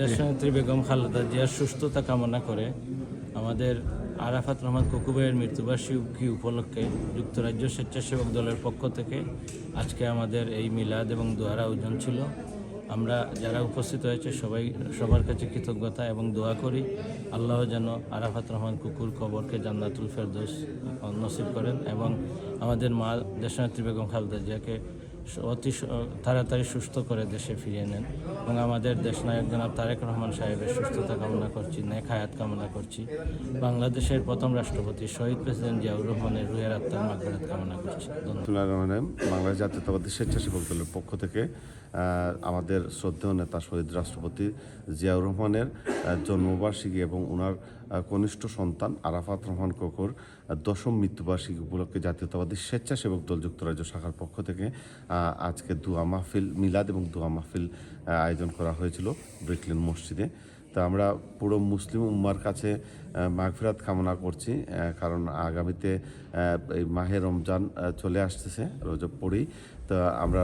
দেশনেত্রী বেগম খালেদা জিয়ার সুস্থতা কামনা করে আমাদের আরাফাত রহমান কুকুবাইয়ের মৃত্যুবার্ষিকী উপলক্ষে যুক্তরাজ্য স্বেচ্ছাসেবক দলের পক্ষ থেকে আজকে আমাদের এই মিলাদ এবং দোয়ার আয়োজন ছিল। আমরা যারা উপস্থিত হয়েছে সবাই, সবার কাছে কৃতজ্ঞতা এবং দোয়া করি। আল্লাহ যেন আরাফাত রহমান কুকুর কবরকে জান্নাতুল ফেরদৌস নসিব করেন এবং আমাদের মা দেশনেত্রী বেগম খালেদা জিয়াকে অতি তাড়াতাড়ি সুস্থ করে দেশে ফিরিয়ে নেন এবং আমাদের দেশ নায়ক জনাব তারেক রহমান সাহেবের সুস্থতা কামনা করছি, নেক হায়াত কামনা করছি। বাংলাদেশের প্রথম রাষ্ট্রপতি শহীদ প্রেসিডেন্ট জিয়াউর রহমানের রুহের আত্মার মাগফিরাত কামনা করছি। রহমান বাংলাদেশ জাতীয়তাবাদী স্বেচ্ছাসেবক দলের পক্ষ থেকে আমাদের শ্রদ্ধেয় নেতা শহীদ রাষ্ট্রপতি জিয়াউর রহমানের জন্মবার্ষিকী এবং ওনার কনিষ্ঠ সন্তান আরাফাত রহমান কোকর দশম মৃত্যুবার্ষিকী উপলক্ষে জাতীয়তাবাদী স্বেচ্ছাসেবক দল যুক্তরাজ্য শাখার পক্ষ থেকে আজকে দুয়া মাহফিল, মিলাদ এবং দুয়া মাহফিল আয়োজন করা হয়েছিল ব্রিকলিন মসজিদে। তা আমরা পুরো মুসলিম উম্মার কাছে মাগফিরাত কামনা করছি কারণ আগামীতে এই মাহে রমজান চলে আসতেছে রজব পড়েই তা আমরা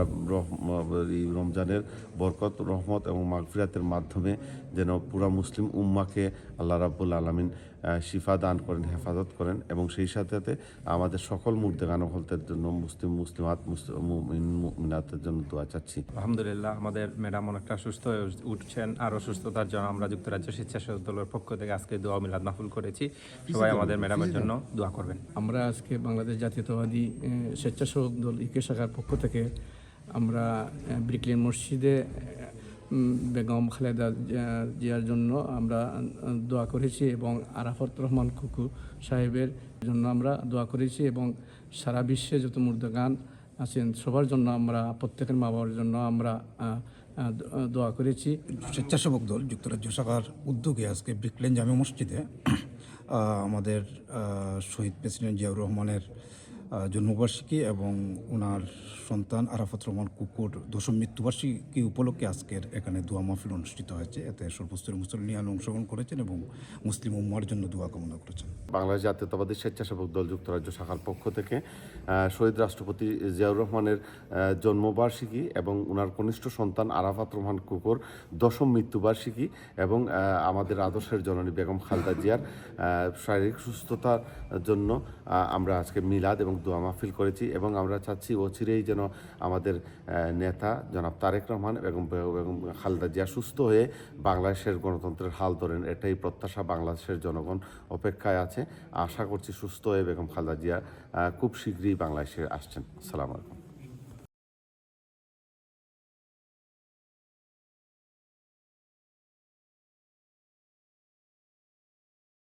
এই রমজানের বরকত, রহমত এবং মাগফিরাতের মাধ্যমে যেন পুরা মুসলিম উম্মাকে আল্লাহ রাব্বুল আলমিন শিফা দান করেন হেফাজত করেন এবং সেই সাথে সাথে আমাদের সকল মুর্দেগান হলতের জন্য মুসলিম মুসলিমাত মুসলিম মুমিন জন্য দোয়া চাচ্ছি। আলহামদুলিল্লাহ আমাদের ম্যাডাম অনেকটা সুস্থ হয়ে উঠছেন আরও সুস্থতার জন্য আমরা যুক্তরাজ্য স্বেচ্ছাসেবক দলের পক্ষ থেকে আজকে দোয়া মিলাদ মাহফুল করেছি। সবাই আমাদের ম্যাডামের জন্য দোয়া। করবেন। আমরা আজকে বাংলাদেশ জাতীয়তাবাদী স্বেচ্ছাসেবক দল ইকে শাখার পক্ষ থেকে আমরা ব্রিকলেন মসজিদে বেগম খালেদা জিয়ার জন্য আমরা দোয়া করেছি এবং আরাফত রহমান কুকু সাহেবের জন্য আমরা দোয়া করেছি এবং সারা বিশ্বে যত মুর্দগান আছেন, সবার জন্য আমরা, প্রত্যেকের মা বাবার জন্য আমরা দোয়া করেছি। স্বেচ্ছাসেবক দল, যুক্তরাজ্য শাখার উদ্যোগে আজকে ব্রিকলেন জামে মসজিদে আমাদের শহীদ প্রেসিডেন্ট জিয়াউর রহমানের জন্মবার্ষিকী এবং ওনার সন্তান আরাফাত রহমান কুকুর দশম মৃত্যুবার্ষিকী উপলক্ষে আজকের এখানে দোয়া মাহফিল অনুষ্ঠিত হয়েছে। এতে সর্বস্তরের মুসলিয়ান অংশগ্রহণ করেছেন এবং মুসলিম উম্মার জন্য দোয়া কামনা করেছেন। বাংলাদেশ জাতীয়তাবাদী স্বেচ্ছাসেবক দল যুক্তরাজ্য শাখার পক্ষ থেকে শহীদ রাষ্ট্রপতি জিয়াউর রহমানের জন্মবার্ষিকী এবং ওনার কনিষ্ঠ সন্তান আরাফাত রহমান কুকুর দশম মৃত্যুবার্ষিকী এবং আমাদের আদর্শের জননী বেগম খালদা জিয়ার শারীরিক সুস্থতার জন্য আমরা আজকে মিলাদ এবং দোয়া মাহফিল করেছি এবং আমরা চাচ্ছি ও চিরেই যেন আমাদের নেতা জনাব তারেক রহমান এবং বেগম খালেদা জিয়া সুস্থ হয়ে বাংলাদেশের গণতন্ত্রের হাল ধরেন। এটাই প্রত্যাশা বাংলাদেশের জনগণ অপেক্ষায় আছে। আশা করছি সুস্থ হয়ে বেগম খালেদা জিয়া খুব শীঘ্রই বাংলাদেশে আসছেন। সালাম আলাইকুম।